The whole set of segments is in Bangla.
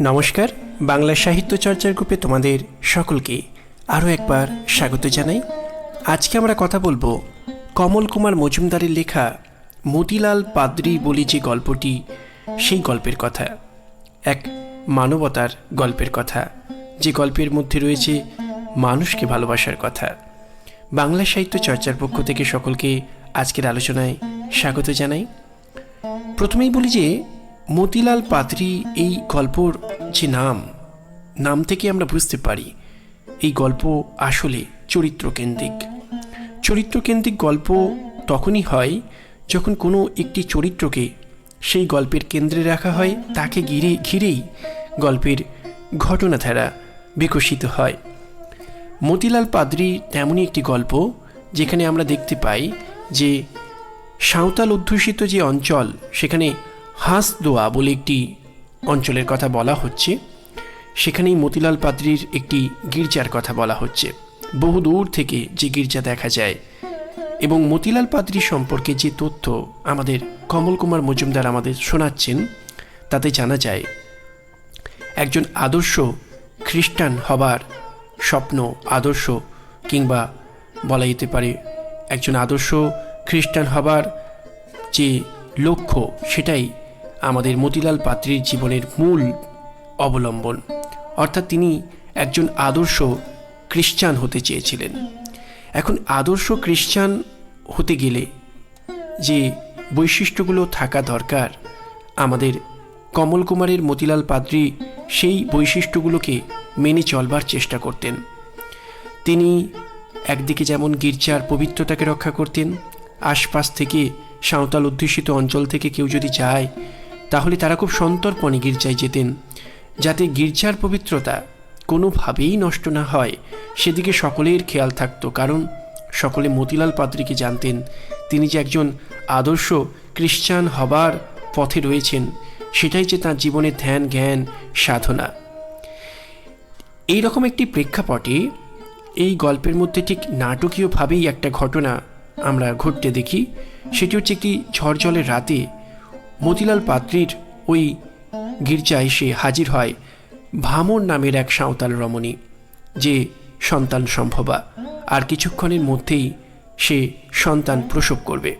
নমস্কার, বাংলা সাহিত্য চর্চার গ্রুপে তোমাদের সকলকে আরও একবার স্বাগত জানাই। আজকে আমরা কথা বলব কমল কুমার মজুমদারের লেখা মতিলাল পাদ্রি বলি যে গল্পটি, সেই গল্পের কথা। এক মানবতার গল্পের কথা, যে গল্পের মধ্যে রয়েছে মানুষকে ভালোবাসার কথা। বাংলা সাহিত্য চর্চার পক্ষ থেকে সকলকে আজকের আলোচনায় স্বাগত জানাই। প্রথমেই বলি যে মতিলাল পাত্রী এই গল্পর যে নাম নাম থেকে আমরা বুঝতে পারি এই গল্প আসলে চরিত্রকেন্দ্রিক। চরিত্রকেন্দ্রিক গল্প তখনই হয় যখন কোনো একটি চরিত্রকে সেই গল্পের কেন্দ্রে রাখা হয়, তাকে ঘিরে, ঘিরেই গল্পের ঘটনাধারা বিকশিত হয়। মতিলাল পাদ্রি তেমনই একটি গল্প যেখানে আমরা দেখতে পাই যে সাঁওতাল অধ্যুষিত যে অঞ্চল, সেখানে হাঁসদোয়া বলে একটি অঞ্চলের কথা বলা হচ্ছে। সেখানেই মতিলাল পাদ্রির একটি গির্জার কথা বলা হচ্ছে। বহু দূর থেকে যে গির্জা দেখা যায় এবং মতিলাল পাদ্রি সম্পর্কে যে তথ্য আমাদের কমল কুমার মজুমদার আমাদের শোনাচ্ছেন, তাতে জানা যায়, একজন আদর্শ খ্রিস্টান হবার স্বপ্ন, আদর্শ কিংবা বলা যেতে পারে একজন আদর্শ খ্রিস্টান হবার যে লক্ষ্য, সেটাই আমাদের মতিলাল পাত্রীর জীবনের মূল অবলম্বন। অর্থাৎ তিনি একজন আদর্শ খ্রিস্টান হতে চেয়েছিলেন। এখন আদর্শ খ্রিস্টান হতে গেলে যে বৈশিষ্ট্যগুলো থাকা দরকার, আমাদের কমল কুমারের মতিলাল পাদ্রি সেই বৈশিষ্ট্যগুলোকে মেনে চলবার চেষ্টা করতেন। তিনি একদিকে যেমন গির্জার পবিত্রতাকে রক্ষা করতেন, আশপাশ থেকে সাঁওতাল অধ্যুষিত অঞ্চল থেকে কেউ যদি যায় তাহলে তারা খুব সন্তর্পণে গির্জায় যেতেন, যাতে গির্জার পবিত্রতা কোনোভাবেই নষ্ট না হয়। সেদিকে সকলের খেয়াল থাকতো, কারণ সকলে মতিলাল পাদ্রিকে জানতেন। তিনি যে একজন আদর্শ খ্রিস্টান হবার পথে রয়েছেন, সেটাই যে তাঁর জীবনের ধ্যান, জ্ঞান, সাধনা। এই রকম একটি প্রেক্ষাপটে এই গল্পের মধ্যে ঠিক নাটকীয়ভাবেই একটা ঘটনা আমরা ঘটতে দেখি। সেটি হচ্ছে একটি ঝড় জলের রাতে মতিলাল পাত্রীর ওই গির্জা এসে হাজির হয় ভামর নামের এক সাঁওতাল রমণী, যে সন্তান সম্ভবা। আর কিছুক্ষণের মধ্যেই সে সন্তান প্রসব করবে।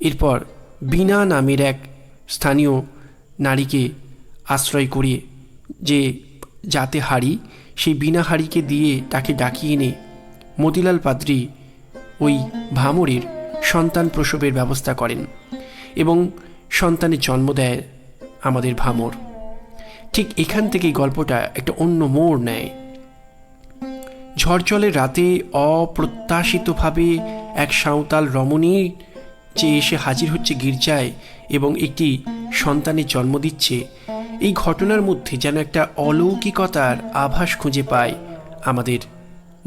এরপর বিনা নামের এক স্থানীয় নারীকে আশ্রয় করে যে যাতে হাড়ি, সেই বিনা হাড়িকে দিয়ে তাকে ডাকিয়ে এনে মতিলাল পাদ্রি ওই ভামরের সন্তান প্রসবের ব্যবস্থা করেন। এবং সন্তানের জন্ম দেয় আমাদের ভামর। ঠিক এখান থেকেই গল্পটা একটা অন্য মোড় নেয়। ঝড়জলের রাতে অপ্রত্যাশিতভাবে এক সাঁওতাল রমণীর যে এসে হাজির হচ্ছে গির্জায় এবং একটি সন্তানের জন্ম দিচ্ছে। এই ঘটনার মধ্যে যেন একটা অলৌকিকতার আভাস খুঁজে পায় আমাদের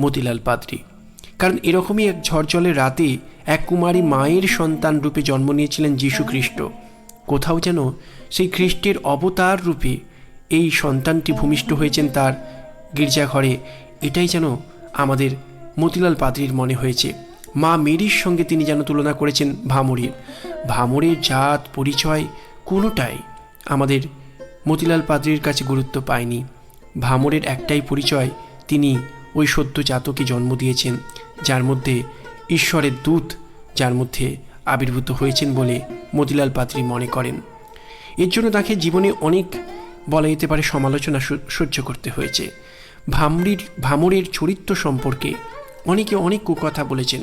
মতিলাল পাদ্রি। কারণ এরকমই এক ঝড়জলের রাতে এক কুমারী মায়ের সন্তান রূপে জন্ম নিয়েছিলেন যীশু খ্রিস্ট কোথাও যেন সেই খ্রিস্টের অবতার রূপে এই সন্তানটি ভূমিষ্ঠ হয়েছেন তার গির্জাঘরে। এটাই যেন আমাদের মতিলাল পাদ্রির মনে হয়েছে। মা মেরির সঙ্গে তিনি যেন তুলনা করেছেন ভামরের। ভামরের জাত, পরিচয় কোনোটাই আমাদের মতিলাল পাদ্রির কাছে গুরুত্ব পায়নি। ভামরের একটাই পরিচয়, তিনি ওই সদ্য জাতকে জন্ম দিয়েছেন, যার মধ্যে ঈশ্বরের দূত, যার মধ্যে আবির্ভূত হয়েছেন বলে মতিলাল পাত্রী মনে করেন। এর জন্য তাকে জীবনে অনেক বলা যেতে পারে সমালোচনা সহ্য করতে হয়েছে। ভামরির, ভামরের চরিত্র সম্পর্কে অনেকে অনেক কুকথা বলেছেন,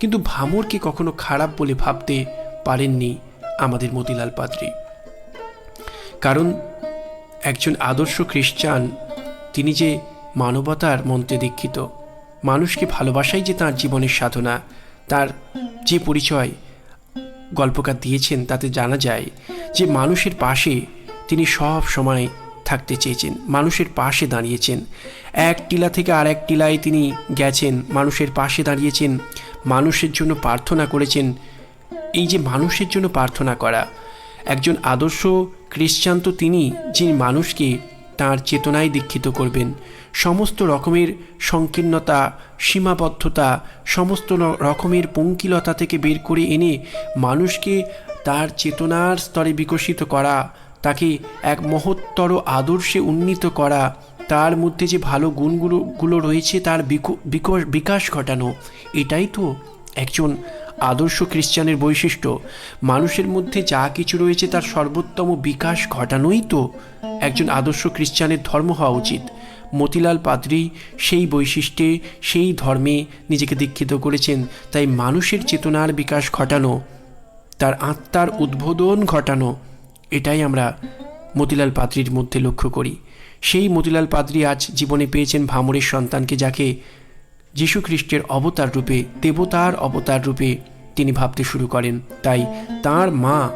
কিন্তু ভামরকে কখনো খারাপ বলে ভাবতে পারেননি আমাদের মতিলাল পাদ্রী কারণ একজন আদর্শ খ্রিস্টান, তিনি যে মানবতার মন্ত্রে দীক্ষিত, মানুষকে ভালোবাসাই যে তার জীবনের সাধনা, তার যে পরিচয় গল্পকার দিয়েছেন, তাতে জানা যায় যে মানুষের পাশে তিনি সব সময় থাকতে চেয়েছেন। মানুষের পাশে দাঁড়িয়েছেন। এক টিলা থেকে আর এক টিলায় তিনি গেছেন, মানুষের পাশে দাঁড়িয়েছেন, মানুষের জন্য প্রার্থনা করেছেন। এই যে মানুষের জন্য প্রার্থনা করা, একজন আদর্শ খ্রিস্টান তো তিনি, যিনি মানুষকে তার চেতনায় দীক্ষিত করবেন। সমস্ত রকমের সংকীর্ণতা, সীমাবদ্ধতা, সমস্ত রকমের পঙ্কিলতা থেকে বের করে এনে মানুষকে তার চেতনার স্তরে বিকশিত করা, তাকে এক মহত্তর আদর্শে উন্নীত করা, তার মধ্যে যে ভালো গুণগুলো, গুলো রয়েছে তার বিকো- বিকশ বিকাশ ঘটানো, এটাই তো একজন আদর্শ খ্রিস্টানের বৈশিষ্ট্য। মানুষের মধ্যে যা কিছু রয়েছে তার সর্বোত্তম বিকাশ ঘটানোই তো একজন আদর্শ খ্রিস্টানের ধর্ম হওয়া উচিত। মতিলাল পাদ্রি সেই বৈশিষ্ট্যে, সেই ধর্মে নিজেকে দীক্ষিত করেছেন, তাই মানুষের চেতনার বিকাশ ঘটানো, তার আত্মার উদ্বোধন ঘটানো, এটাই আমরা মতিলাল পাদ্রির মধ্যে লক্ষ্য করি। সেই মতিলাল পাদ্রি আজ জীবনে পেয়েছেন ভামরের সন্তানকে যাকে যীশু খ্রিস্টের অবতার রূপে, দেবতার অবতার রূপে তিনি ভাবতে শুরু করেন। তাই তার মা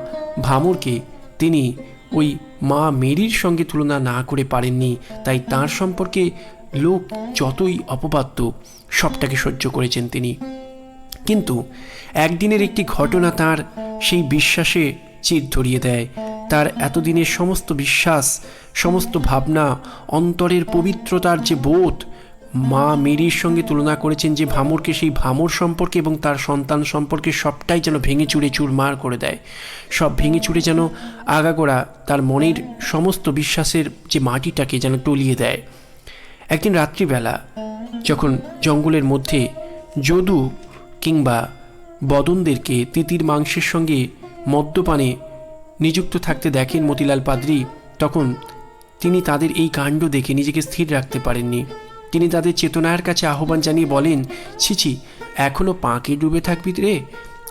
ভামরকে তিনি ওই মা মেরির সঙ্গে তুলনা না করে পারেননি, তাই তার সম্পর্কে লোক যতই অপবাদ্য, সবটাকে সহ্য করেছেন তিনি। কিন্তু একদিনের একটি ঘটনা তার সেই বিশ্বাসে চির ধরিয়ে দেয়। তার এতদিনের সমস্ত বিশ্বাস, সমস্ত ভাবনা, অন্তরের পবিত্রতার যে বোধ মা মেরির সঙ্গে তুলনা করেছেন যে ভামরকে সেই ভামর সম্পর্কে এবং তার সন্তান সম্পর্কে সবটাই যেন ভেঙে চুরে চুরমার করে দেয়। সব ভেঙে চুরে যেন আগাগোড়া তার মনের সমস্ত বিশ্বাসের যে মাটিটাকে যেন টলিয়ে দেয়। একদিন রাত্রিবেলা যখন জঙ্গলের মধ্যে যদু কিংবা বদনদেরকে তিতির মাংসের সঙ্গে মদ্যপানে নিযুক্ত থাকতে দেখেন মতিলাল পাদ্রি, তখন তিনি তাদের এই কাণ্ড দেখে নিজেকে স্থির রাখতে পারেননি। তিনি তাদের চেতনার কাছে আহ্বান জানিয়ে বলেন ছিছি এখনও পাঁকে ডুবে থাকবি রে।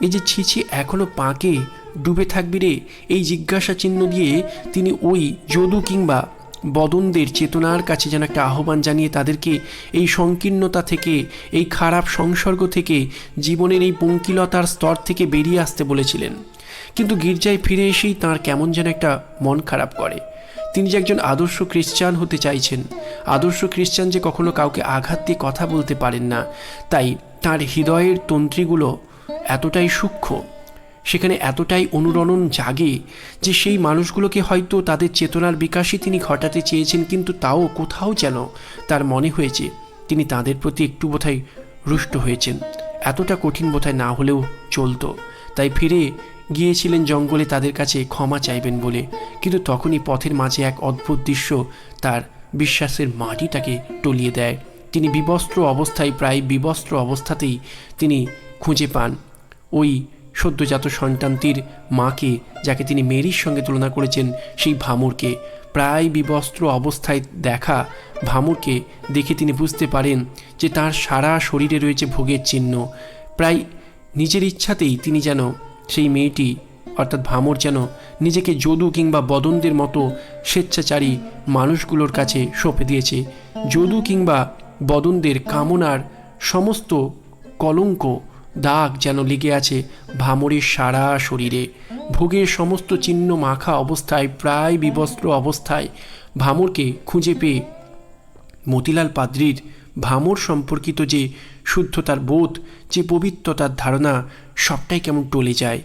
এই যে ছিছি এখনও পাঁকে ডুবে থাকবি রে। এই জিজ্ঞাসা চিহ্ন দিয়ে তিনি ওই যদু কিংবা বদনদের চেতনার কাছে যেন একটা আহ্বান জানিয়ে তাদেরকে এই সংকীর্ণতা থেকে, এই খারাপ সংসর্গ থেকে, জীবনের এই পঙ্কিলতার স্তর থেকে বেরিয়ে আসতে বলেছিলেন। কিন্তু গির্জায় ফিরে এসেই তার কেমন যেন একটা মন খারাপ করে। তিনি যে একজন আদর্শ খ্রিস্টান হতে চাইছেন। আদর্শ খ্রিস্টান যে কখনো কাউকে আঘাত দিয়ে কথা বলতে পারেন না। তাই তার হৃদয়ের তন্ত্রীগুলো এতটাই সূক্ষ্ম, সেখানে এতটাই অনুরণন জাগে যে সেই মানুষগুলোকে হয়তো তাদের চেতনার বিকাশই তিনি ঘটাতে চেয়েছেন, কিন্তু তাও কোথাও যেন তার মনে হয়েছে তিনি তাদের প্রতি একটু বোধহয় রুষ্ট হয়েছেন। এতটা কঠিন বোধহয় না হলেও চলতো। তাই ফিরে গিয়েছিলেন জঙ্গলে তাদের কাছে ক্ষমা চাইবেন বলে। কিন্তু তখনই পথের মাঝে এক অদ্ভুত দৃশ্য তার বিশ্বাসের মাটিটাকে টলিয়ে দেয়। তিনি বিবস্ত্র অবস্থায়, প্রায় বিবস্ত্র অবস্থাতেই তিনি খুঁজে পান ওই সদ্যজাত সন্তানটির মাকে, যাকে তিনি মেরির সঙ্গে তুলনা করেছেন সেই ভামুরকে। প্রায় বিবস্ত্র অবস্থায় দেখা ভামুরকে দেখে তিনি বুঝতে পারেন যে তার সারা শরীরে রয়েছে ভোগের চিহ্ন। প্রায় নিজের ইচ্ছাতেই তিনি যেন সেই মেয়েটি, অর্থাৎ ভামর যেন, নিজেকে যদু কিংবা বদনদের মতো স্বেচ্ছাচারী মানুষগুলোর কাছে সঁপে দিয়েছে। যদু কিংবা বদনদের কামনার সমস্ত কলঙ্ক, দাগ যেন লেগে আছে ভামরের সারা শরীরে। ভোগের সমস্ত চিহ্ন মাখা অবস্থায়, প্রায় বিবস্ত্র অবস্থায় ভামরকে খুঁজে পেয়ে মতিলাল পাদ্রির ভামর সম্পর্কিত যে শুদ্ধতার বোধ, যে পবিত্রতার ধারণা, সবটাই কেমন টলে যায়।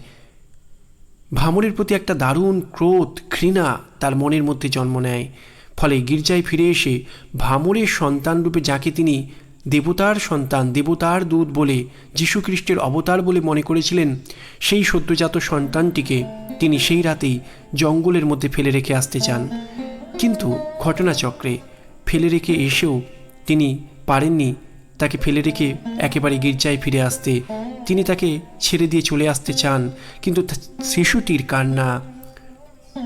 ভামরের প্রতি একটা দারুণ ক্রোধ, ঘৃণা তার মনের মধ্যে জন্ম নেয়। ফলে গির্জায় ফিরে এসে ভামরের সন্তানরূপে যাকে তিনি দেবতার সন্তান, দেবতার দূত বলে, যীশুখ্রিস্টের অবতার বলে মনে করেছিলেন, সেই সদ্যজাত সন্তানটিকে তিনি সেই রাতেই জঙ্গলের মধ্যে ফেলে রেখে আসতে চান। কিন্তু ঘটনাচক্রে ফেলে রেখে এসেও তিনি পারেননি। তাকে ফেলে রেখে একেবারে গির্জায় ফিরে আসতে। তিনি তাকে ছেড়ে দিয়ে চলে আসতে চান, কিন্তু শিশুটির কান্না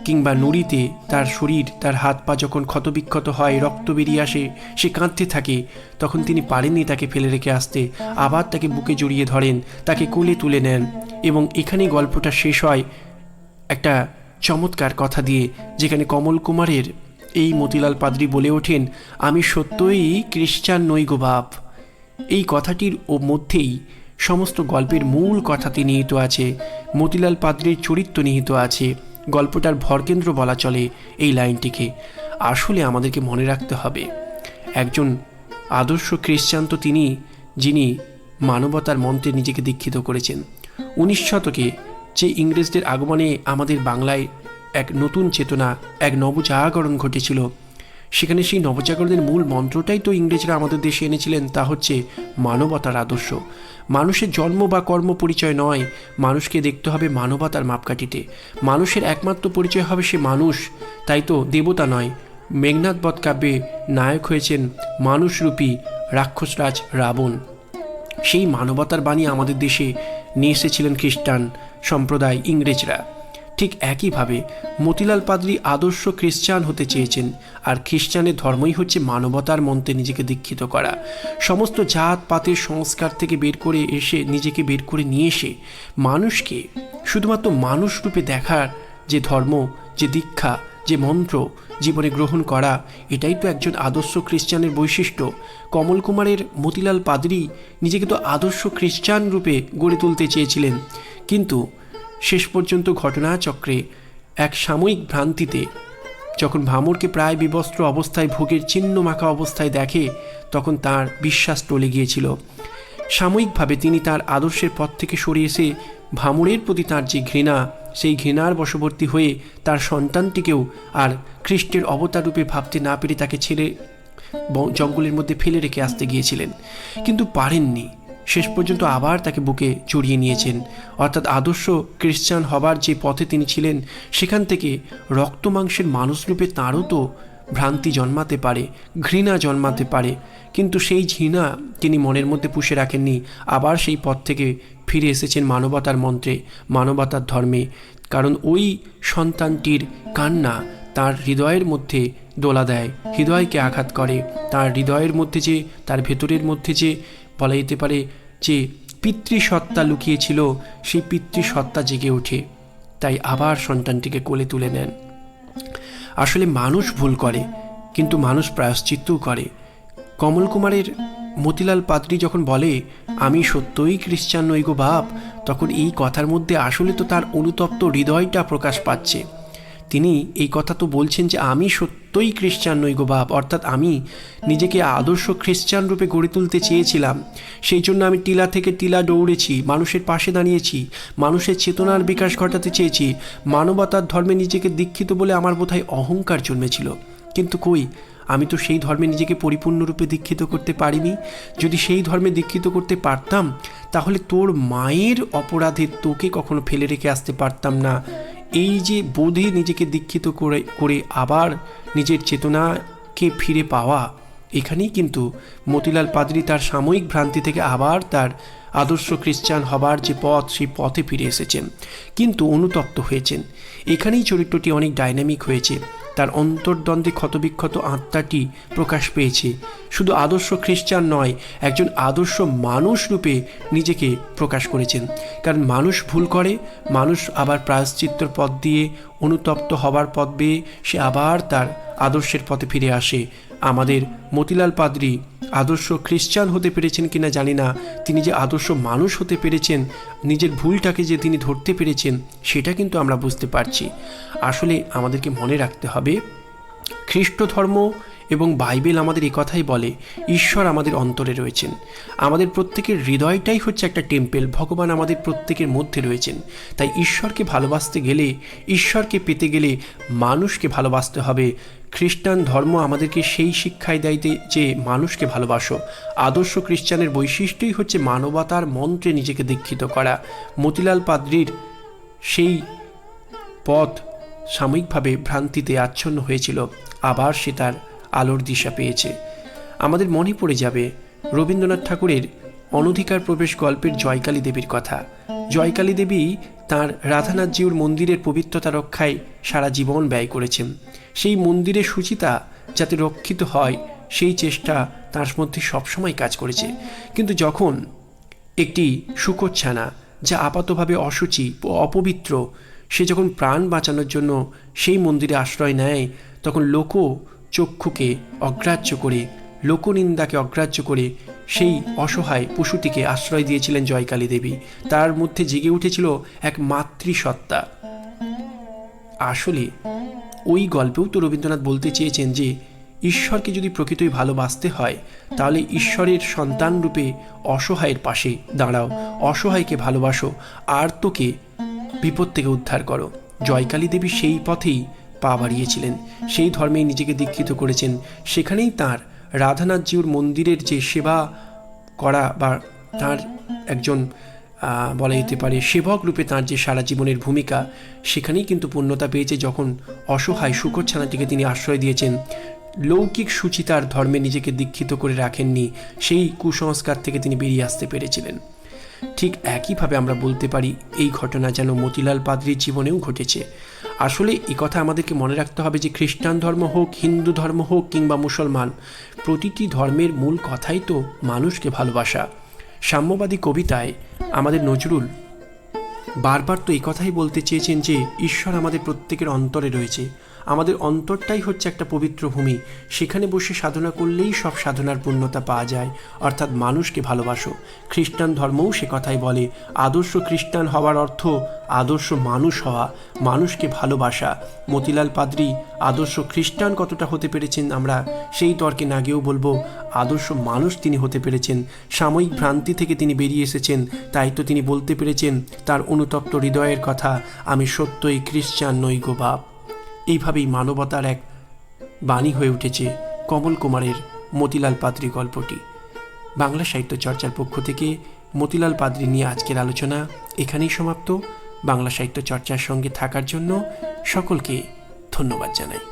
কিংবা নুড়িতে তার শরীর, তার হাত পা যখন ক্ষতবিক্ষত হয়, রক্ত বেরিয়ে আসে, সে কাঁদতে থাকে। তখন তিনি পারেননি তাকে ফেলে রেখে আসতে। আবার তাকে বুকে জড়িয়ে ধরেন, তাকে কোলে তুলে নেন এবং এখানেই গল্পটা শেষ হয় একটা চমৎকার কথা দিয়ে, যেখানে কমল কুমারের এই মতিলাল পাদ্রি বলে ওঠেন, আমি সত্যই খ্রিস্টান নই গো বাপ। এই কথাটির ও মধ্যেই সমস্ত গল্পের মূল কথাটি নিহিত আছে, মতিলাল পাদ্রির চরিত্র নিহিত আছে, গল্পটার ভরকেন্দ্র বলা চলে এই লাইনটিকে। আসলে আমাদেরকে মনে রাখতে হবে, একজন আদর্শ খ্রিস্টান তো তিনি, যিনি মানবতার মন্ত্রে নিজেকে দীক্ষিত করেছেন। উনিশ শতকে যে ইংরেজদের আগমনে আমাদের বাংলায় এক নতুন চেতনা, এক নবজাগরণ ঘটেছিল। সেখানে সেই নবজাগরণের মূল মন্ত্রটাই তো ইংরেজরা আমাদের দেশে এনেছিলেন, তা হচ্ছে মানবতার আদর্শ। মানুষের জন্ম বা কর্ম পরিচয় নয়, মানুষকে দেখতে হবে মানবতার মাপকাঠিতে। মানুষের একমাত্র পরিচয় হবে সে মানুষ, তাই তো দেবতা নয়। মেঘনাথ বধ কাব্যে নায়ক হয়েছেন মানুষরূপী রাক্ষসরাজ রাবণ। সেই মানবতার বাণী আমাদের দেশে নিয়ে এসেছিলেন খ্রিস্টান সম্প্রদায় ইংরেজরা। ঠিক একইভাবে মতিলাল পাদ্রী আদর্শ খ্রিস্টান হতে চেয়েছেন, আর খ্রিস্টানের ধর্মই হচ্ছে মানবতার মন্ত্রে নিজেকে দীক্ষিত করা। সমস্ত জাত পাতের সংস্কার থেকে বের করে এসে নিজেকে বের করে নিয়ে এসে মানুষকে শুধুমাত্র মানুষ রূপে দেখার যে ধর্ম, যে দীক্ষা, যে মন্ত্র জীবনে গ্রহণ করা, এটাই তো একজন আদর্শ খ্রিস্টানের বৈশিষ্ট্য। কমল কুমারের মতিলাল পাদরি নিজেকে তো আদর্শ খ্রিস্টান রূপে গড়ে তুলতে চেয়েছিলেন। কিন্তু শেষ পর্যন্ত ঘটনাচক্রে এক সাময়িক ভ্রান্তিতে, যখন ভামরকে প্রায় বিবস্ত্র অবস্থায় ভোগের চিহ্ন মাখা অবস্থায় দেখে, তখন তার বিশ্বাস টলে গিয়েছিল। সাময়িকভাবে তিনি তার আদর্শের পথ থেকে সরে এসে ভামরের প্রতি তার যে ঘৃণা, সেই ঘৃণার বশবর্তী হয়ে তার সন্তানটিকেও আর খ্রিস্টের অবতার রূপে ভাবতে না পেরে তাকে ছেড়ে জঙ্গলের মধ্যে ফেলে রেখে আসতে গিয়েছিলেন। কিন্তু পারেননি। শেষ পর্যন্ত আবার তাকে বুকে জড়িয়ে নিয়েছেন। অর্থাৎ আদর্শ খ্রিস্টান হবার যে পথে তিনি ছিলেন, সেখান থেকে রক্ত মাংসের মানুষরূপে তাঁরও তো ভ্রান্তি জন্মাতে পারে, ঘৃণা জন্মাতে পারে। কিন্তু সেই ঘৃণা তিনি মনের মধ্যে পুষে রাখেননি, আবার সেই পথ থেকে ফিরে এসেছেন মানবতার মন্ত্রে, মানবতার ধর্মে। কারণ ওই সন্তানটির কান্না তার হৃদয়ের মধ্যে দোলা দেয়, হৃদয়কে আঘাত করে। তার হৃদয়ের মধ্যে যে, তার ভেতরের মধ্যে যে বলা যেতে পারে যে পিতৃসত্তা লুকিয়েছিল, সেই পিতৃসত্তা জেগে ওঠে। তাই আবার সন্তানটিকে কোলে তুলে নেন। আসলে মানুষ ভুল করে, কিন্তু মানুষ প্রায়শ্চিত্তও করে। কমল কুমারের মতিলাল পাত্রী যখন বলে, আমি সত্যই খ্রিস্টান নই গো বাপ, তখন এই কথার মধ্যে আসলে তো তার অনুতপ্ত হৃদয়টা প্রকাশ পাচ্ছে। তিনি এই কথা তো বলছেন যে আমি সত্যই খ্রিস্টান নই গো বাপ, অর্থাৎ আমি নিজেকে আদর্শ খ্রিস্টান রূপে গড়ে তুলতে চেয়েছিলাম। সেই জন্য আমি টিলা থেকে টিলা দৌড়েছি, মানুষের পাশে দাঁড়িয়েছি, মানুষের চেতনার বিকাশ ঘটাতে চেয়েছি, মানবতার ধর্মে নিজেকে দীক্ষিত বলে আমার বোধহয় অহংকার জন্মেছিল। কিন্তু কই, আমি তো সেই ধর্মে নিজেকে পরিপূর্ণরূপে দীক্ষিত করতে পারিনি। যদি সেই ধর্মে দীক্ষিত করতে পারতাম, তাহলে তোর মায়ের অপরাধে তোকে কখনো ফেলে রেখে আসতে পারতাম না। এই যে বোধে নিজেকে দীক্ষিত করে করে আবার নিজের চেতনাকে ফিরে পাওয়া, এখানেই কিন্তু মতিলাল পাদরি তার সাময়িক ভ্রান্তি থেকে আবার তার আদর্শ খ্রিস্টান হবার যে পথ, সেই পথে ফিরে এসেছেন। কিন্তু অনুতপ্ত হয়েছেন। এখানেই চরিত্রটি অনেক ডাইনামিক হয়েছে। তার অন্তর্দ্বন্দ্বে ক্ষতবিক্ষত আত্মাটি প্রকাশ পেয়েছে। শুধু আদর্শ খ্রিস্টান নয়, একজন আদর্শ মানুষ রূপে নিজেকে প্রকাশ করেছেন। কারণ মানুষ ভুল করে, মানুষ আবার প্রায়শ্চিত্তর পথ দিয়ে অনুতপ্ত হবার পথ বেয়ে সে আবার তার আদর্শের পথে ফিরে আসে। আমাদের মতিলাল পাদরি আদর্শ খ্রিস্টান হতে পেরেছেন কিনা জানি না। তিনি যে আদর্শ মানুষ হতে পেরেছেন, নিজের ভুলটাকে যে তিনি ধরতে পেরেছেন, সেটা কিন্তু আমরা বুঝতে পারছি। আসলে আমাদেরকে মনে রাখতে হবে, খ্রিস্ট ধর্ম এবং বাইবেল আমাদের এই কথাই বলে, ঈশ্বর আমাদের অন্তরে রয়েছেন। আমাদের প্রত্যেকের হৃদয়টাই হচ্ছে একটা টেম্পেল, ভগবান আমাদের প্রত্যেকের মধ্যে রয়েছেন। তাই ঈশ্বরকে ভালোবাসতে গেলে, ঈশ্বরকে পেতে গেলে মানুষকে ভালোবাসতে হবে খ্রিস্টান ধর্ম আমাদেরকে সেই শিক্ষায় দেয় যে- মানুষকে ভালোবাসো। আদর্শ খ্রিস্টানের বৈশিষ্ট্যই হচ্ছে মানবতার মন্ত্রে নিজেকে দীক্ষিত করা। মতিলাল পাদ্রির সেই পথ সাময়িকভাবে ভ্রান্তিতে আচ্ছন্ন হয়েছিল। আবার সে তার আলোর দিশা পেয়েছে। আমাদের মনে পড়ে যাবে রবীন্দ্রনাথ ঠাকুরের অনধিকার প্রবেশ গল্পের জয়কালী দেবীর কথা। জয়কালী দেবী তার রাধানাথজিউর মন্দিরের পবিত্রতা রক্ষায় সারা জীবন ব্যয় করেছেন। সেই মন্দিরের সুচিতা যাতে রক্ষিত হয়, সেই চেষ্টা তার মধ্যে সবসময় কাজ করেছে। কিন্তু যখন একটি শুকোচ্ছানা যা আপাতভাবে অসুচি ও অপবিত্র, সে যখন প্রাণ বাঁচানোর জন্য সেই মন্দিরে আশ্রয় নেয়, তখন লোক চক্ষুকে অগ্রাহ্য করে লোকনিন্দাকে অগ্রাহ্য করে সেই অসহায় পশুটিকে আশ্রয় দিয়েছিলেন জয়কালী দেবী। তার মধ্যে জেগে উঠেছিল এক মাতৃসত্তা আসলে, ওই গল্পেও তো রবীন্দ্রনাথ বলতে চেয়েছেন যে, ঈশ্বরকে যদি প্রকৃতই ভালোবাসতে হয়, তাহলে ঈশ্বরের সন্তান রূপে অসহায়ের পাশে দাঁড়াও। অসহায়কে ভালোবাসো, আর তোকে বিপদ থেকে উদ্ধার করো। জয়কালী দেবী সেই পথেই পা বাড়িয়েছিলেন। সেই ধর্মেই নিজেকে দীক্ষিত করেছেন। সেখানেই তার রাধানাথজিউর মন্দিরের যে সেবা করা বা তার একজন বলা যেতে পারে, সেবক রূপে তার যে সারা জীবনের ভূমিকা, সেখানেই কিন্তু পূর্ণতা পেয়েছে যখন অসহায় শুকর ছানাটিকে তিনি আশ্রয় দিয়েছেন। লৌকিক সুচিতার ধর্মে নিজেকে দীক্ষিত করে রাখেননি, সেই কুসংস্কার থেকে তিনি বেরিয়ে আসতে পেরেছিলেন। ঠিক একইভাবে আমরা বলতে পারি, এই ঘটনা যেন মতিলাল পাদ্রির জীবনেও ঘটেছে। আসলে এই কথা আমাদেরকে মনে রাখতে হবে যে খ্রিস্টান ধর্ম হোক, হিন্দু ধর্ম হোক কিংবা মুসলমান, প্রতিটি ধর্মের মূল কথাই তো মানুষকে ভালোবাসা। সাম্যবাদী কবিতায় আমাদের নজরুল বারবার তো এই কথাই বলতে চেয়েছেন যে ঈশ্বর আমাদের প্রত্যেকের অন্তরে রয়েছে। আমাদের অন্তরটাই হচ্ছে একটা পবিত্র ভূমি। সেখানে বসে সাধনা করলেই সব সাধনার পূর্ণতা পাওয়া যায়। অর্থাৎ মানুষকে ভালোবাসো। খ্রিস্টান ধর্মও সে কথাই বলে, আদর্শ খ্রিস্টান হওয়ার অর্থ আদর্শ মানুষ হওয়া, মানুষকে ভালোবাসা। মতিলাল পাদ্রি, আদর্শ খ্রিস্টান কতটা হতে পেরেছেন আমরা? সেই তর্কে না গিয়েও বলব, আদর্শ মানুষ তিনি হতে পেরেছেন। সাময়িক ভ্রান্তি থেকে তিনি বেরিয়ে এসেছেন। তাই তো তিনি বলতে পেরেছেন, তার অনুতপ্ত হৃদয়ের কথা, আমি সত্যই খ্রিস্টান নই গো বাপ। এইভাবেই মানবতার এক বাণী হয়ে উঠেছে কমল কুমারের মতিলাল পাদ্রি গল্পটি। বাংলা সাহিত্য চর্চার পক্ষ থেকে মতিলাল পাদ্রি নিয়ে আজকের আলোচনা এখানেই সমাপ্ত। বাংলা সাহিত্য চর্চার সঙ্গে থাকার জন্য সকলকে ধন্যবাদ জানাই।